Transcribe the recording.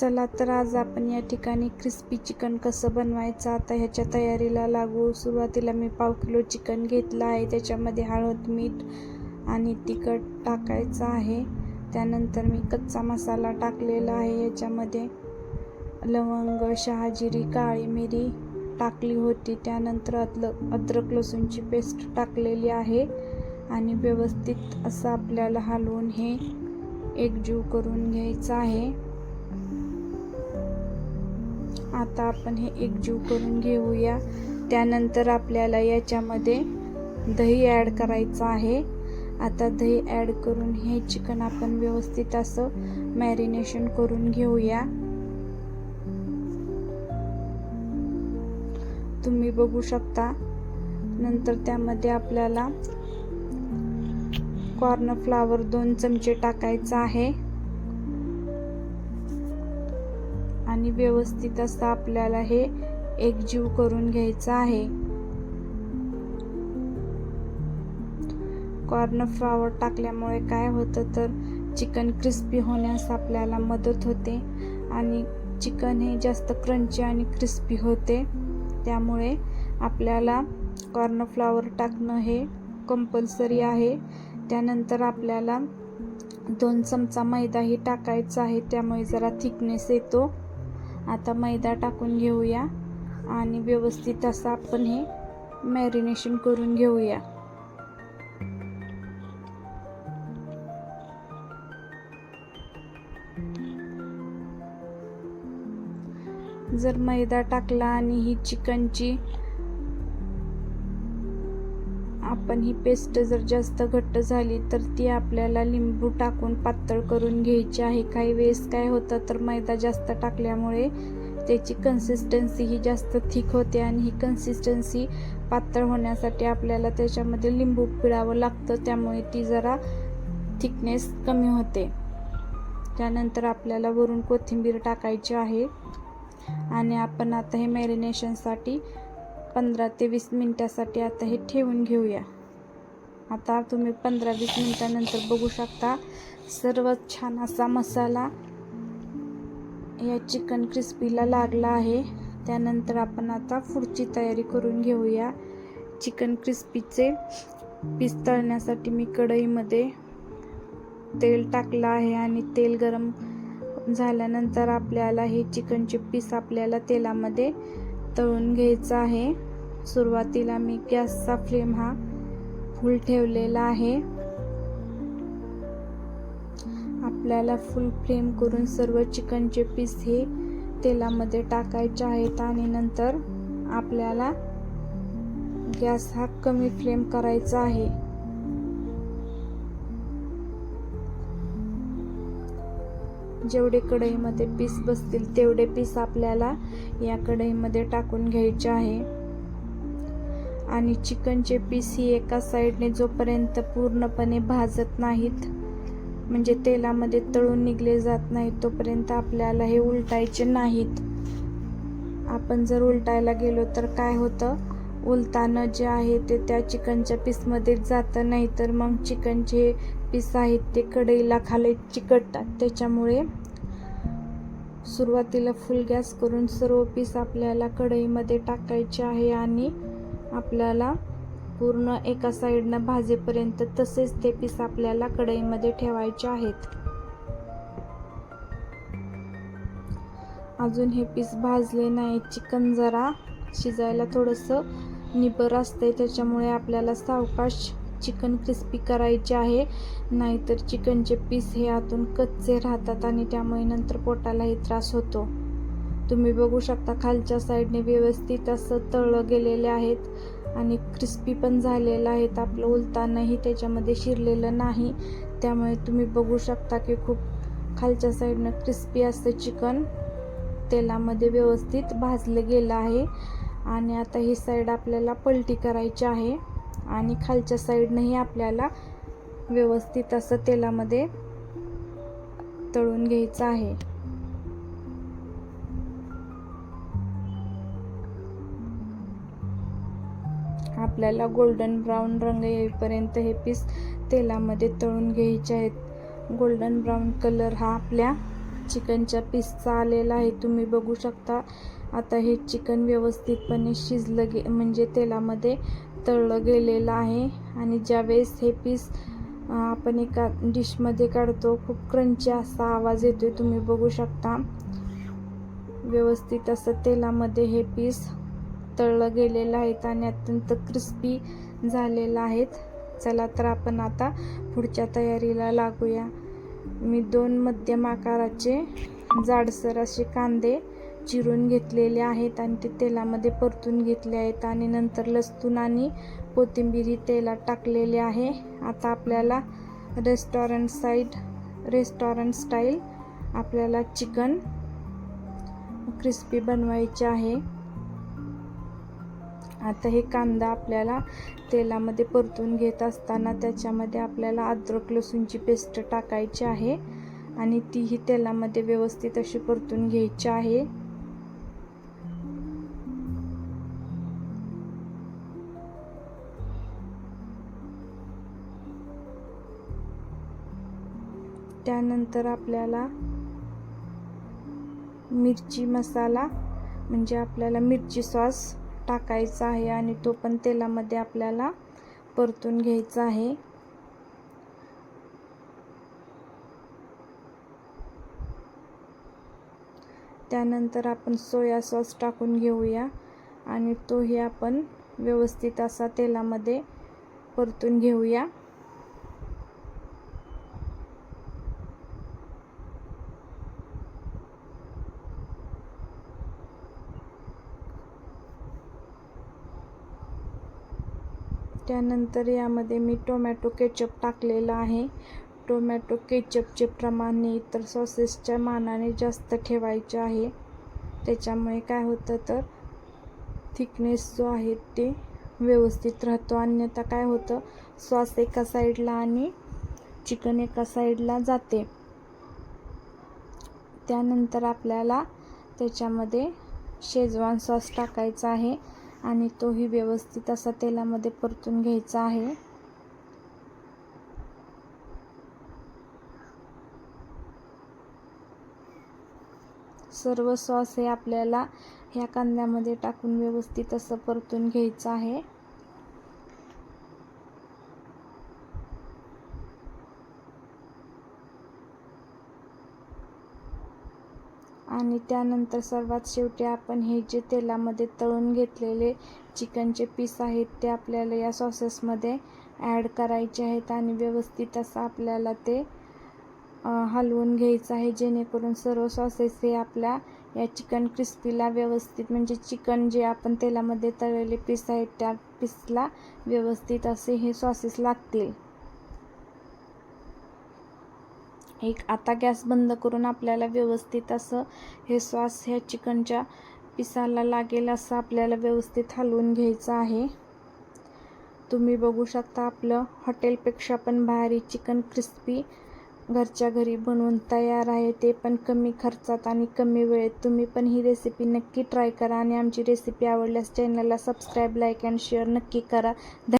चला तर आज आपण या ठिकाणी क्रिस्पी चिकन कसं बनवायचं? आता ह्याच्या तयारीला लागू सुरुवातीला मी पाव किलो चिकन घेतलं आहे. त्याच्यामध्ये हळद मीठ आणि तिखट टाकायचं आहे. त्यानंतर मी कच्चा मसाला टाकलेला आहे. याच्यामध्ये लवंग शहाजिरी काळी मिरी टाकली होती. त्यानंतर अदल अद्रक लसूणची पेस्ट टाकलेली आहे. आणि व्यवस्थित असं आपल्याला हलवून हे एकजीव करून घ्यायचं आहे. आता आपण हे एकजीव करून घेऊया. त्यानंतर आपल्याला याच्यामध्ये दही ॲड करायचं आहे. आता दही ॲड करून हे चिकन आपण व्यवस्थित असं मॅरिनेशन करून घेऊया. तुम्ही बघू शकता. नंतर त्यामध्ये आपल्याला कॉर्नफ्लावर दोन चमचे टाकायचं आहे. व्यवस्थित असं आपल्याला हे एकजीव करून घ्यायचं आहे. कॉर्नफ्लावर टाकल्यामुळे काय होतं तर चिकन क्रिस्पी होण्यास आपल्याला मदत होते आणि चिकन हे जास्त क्रंची आणि क्रिस्पी होते. त्यामुळे आपल्याला कॉर्नफ्लावर टाकणं हे कंपल्सरी आहे. त्यानंतर आपल्याला दोन चमचा मैदाही टाकायचा आहे. त्यामुळे जरा थिकनेस येतो. आता मैदा टाकून घेऊया आणि व्यवस्थित असं आपण हे मॅरिनेशन करून घेऊया. जर मैदा टाकला आणि ही चिकनची आपण ही पेस्ट जर जास्त घट्ट झाली तर ती आपल्याला लिंबू टाकून पातळ करून घ्यायची आहे. काही वेळेस काय होतं तर मैदा जास्त टाकल्यामुळे त्याची कन्सिस्टन्सी ही जास्त थिक होते आणि ही कन्सिस्टन्सी पातळ होण्यासाठी आपल्याला त्याच्यामध्ये लिंबू पिळावं लागतं. त्यामुळे ती जरा थिकनेस कमी होते. त्यानंतर आपल्याला वरून कोथिंबीर टाकायची आहे. आणि आपण आता हे मॅरिनेशनसाठी पंधरा ते वीस मिनटासाठी आता हे ठेवून घेऊया. आता तुम्ही पंधरा वीस मिनटानंतर बघू शकता सर्व छान असा मसाला या चिकन क्रिस्पीला लागला आहे. त्यानंतर आपण आता पुढची तयारी करून घेऊया. चिकन क्रिस्पीचे पीस तळण्यासाठी मी कढईमध्ये तेल टाकलं आहे आणि तेल गरम झाल्यानंतर आपल्याला हे चिकनचे पीस आपल्याला तेलामध्ये तळून घ्यायचं आहे. सुरुवातीला मी गॅसचा फ्लेम हा फुल ठेवलेला आहे. आपल्याला फुल फ्लेम करून सर्व चिकनचे पीस हे तेलामध्ये टाकायचे आहेत आणि नंतर आपल्याला गॅस हा कमी फ्लेम करायचा आहे. जेवढे कढईमध्ये पीस बसतील तेवढे पीस आपल्याला या कढईमध्ये टाकून घ्यायचे आहे. आणि चिकनचे पीस ही एका साईडने जोपर्यंत पूर्णपणे भाजत नाहीत म्हणजे तेलामध्ये तळून निघले जात नाहीत तोपर्यंत आपल्याला हे उलटायचे नाहीत. आपण जर उलटायला गेलो तर काय होतं? उलतानं जे आहे ते त्या चिकनच्या पीसमध्ये जातं नाही तर मग चिकनचे पीस आहेत ते कढईला खाली चिकटतात. त्याच्यामुळे सुरुवातीला फुल गॅस करून सर्व पीस आपल्याला कढईमध्ये टाकायचे आहे आणि आपल्याला पूर्ण एका साईडनं भाजेपर्यंत तसेच ते पीस आपल्याला कढईमध्ये ठेवायचे आहेत. अजून हे पीस भाजले नाही चिकन जरा शिजायला थोडंसं निबर असतंय त्याच्यामुळे आपल्याला सावकाश चिकन क्रिस्पी करायचे आहे. नाहीतर चिकनचे पीस हे आतून कच्चे राहतात आणि त्यामुळे नंतर पोटालाही त्रास होतो. तुम्ही बघू शकता खालच्या साईडने व्यवस्थित असं तळलं गेलेले आहेत आणि क्रिस्पी पण झालेलं आहेत आपलं उलतानंही त्याच्यामध्ये शिरलेलं नाही. त्यामुळे तुम्ही बघू शकता की खूप खालच्या साईडनं क्रिस्पी असतं चिकन तेलामध्ये व्यवस्थित भाजलं गेलं आहे. आणि आता ही साईड आपल्याला पलटी करायची आहे. आणि खालच्या साईडनंही आपल्याला व्यवस्थित असं तेलामध्ये तळून घ्यायचं आहे. आपल्याला गोल्डन ब्राऊन रंग येईपर्यंत हे पीस तेलामध्ये तळून घ्यायचे आहेत. गोल्डन ब्राऊन कलर हा आपल्या चिकनच्या पीसचा आलेला आहे. तुम्ही बघू शकता आता हे चिकन व्यवस्थितपणे शिजलं गे म्हणजे तेलामध्ये तळलं गेलेलं आहे. आणि ज्यावेळेस हे पीस आपण एका डिशमध्ये काढतो खूप क्रंची असा आवाज येतोय. तुम्ही बघू शकता व्यवस्थित असं तेलामध्ये हे पीस तळलं गेलेलं आहेत आणि अत्यंत क्रिस्पी झालेलं आहेत चला तर आपण आता पुढच्या तयारीला लागूया. मी दोन मध्यम आकाराचे जाडसर असे कांदे चिरून घेतलेले आहेत आणि ते तेलामध्ये परतून घेतले आहेत आणि नंतर लसूण आणि कोथिंबीरी तेलात टाकलेले आहे. आता आपल्याला रेस्टॉरंट साईड रेस्टॉरंट स्टाईल आपल्याला चिकन क्रिस्पी बनवायचे आहे. आता हे कांदा आपल्याला तेलामध्ये परतून घेत असताना त्याच्यामध्ये आपल्याला अद्रक लसूणची पेस्ट टाकायची आहे. आणि तीही तेलामध्ये व्यवस्थित अशी परतून घ्यायची आहे. त्यानंतर आपल्याला मिरची मसाला म्हणजे आपल्याला मिरची सॉस टाकायचा आहे आणि तो पण तेलामध्ये आपल्याला परतून घ्यायचा आहे. त्यानंतर आपण सोया सॉस टाकून घेऊया आणि तोही आपण व्यवस्थित असा तेलामध्ये परतून घेऊया. त्यानंतर यामध्ये मी टोमॅटो केचप टाकलेला आहे. टोमॅटो केचपचे प्रमाण हे इतर सॉसेसच्या मानाने जास्त ठेवायचे आहे. त्याच्यामुळे काय होतं तर थिकनेस जो आहे ते व्यवस्थित राहतो. अन्यथा काय होतं सॉस एका साईडला आणि चिकन एका साईडला जाते. त्यानंतर आपल्याला त्याच्यामध्ये शेजवान सॉस टाकायचा आहे. आणि तोही व्यवस्थित असा तेलामध्ये परतून घ्यायचा आहे. सर्व सॉस हे आपल्याला ह्या कांद्यामध्ये टाकून व्यवस्थित असं परतून घ्यायचं आहे. आणि त्यानंतर सर्वात शेवटी आपण हे जे तेलामध्ये तळून घेतलेले चिकनचे पीस आहेत ते आपल्याला या सॉसेसमध्ये ॲड करायचे आहेत आणि व्यवस्थित असं आपल्याला ते हलवून घ्यायचं आहे. जेणेकरून सर्व सॉसेस हे आपल्या या चिकन क्रिस्पीला व्यवस्थित म्हणजे चिकन जे आपण तेलामध्ये तळलेले पीस आहेत त्या पीसला व्यवस्थित असे हे सॉसेस लागतील. एक आता गॅस बंद करून आपल्याला व्यवस्थित असं हे सॉस ह्या चिकनच्या पिसाला लागेल असं आपल्याला व्यवस्थित हलवून घ्यायचं आहे. तुम्ही बघू शकता आपलं हॉटेलपेक्षा पण भारी चिकन क्रिस्पी घरच्या घरी बनवून तयार आहे. ते पण कमी खर्चात आणि कमी वेळेत. तुम्ही पण ही रेसिपी नक्की ट्राय करा आणि आमची रेसिपी आवडल्यास चॅनलला सबस्क्राईब लाईक अँड शेअर नक्की करा.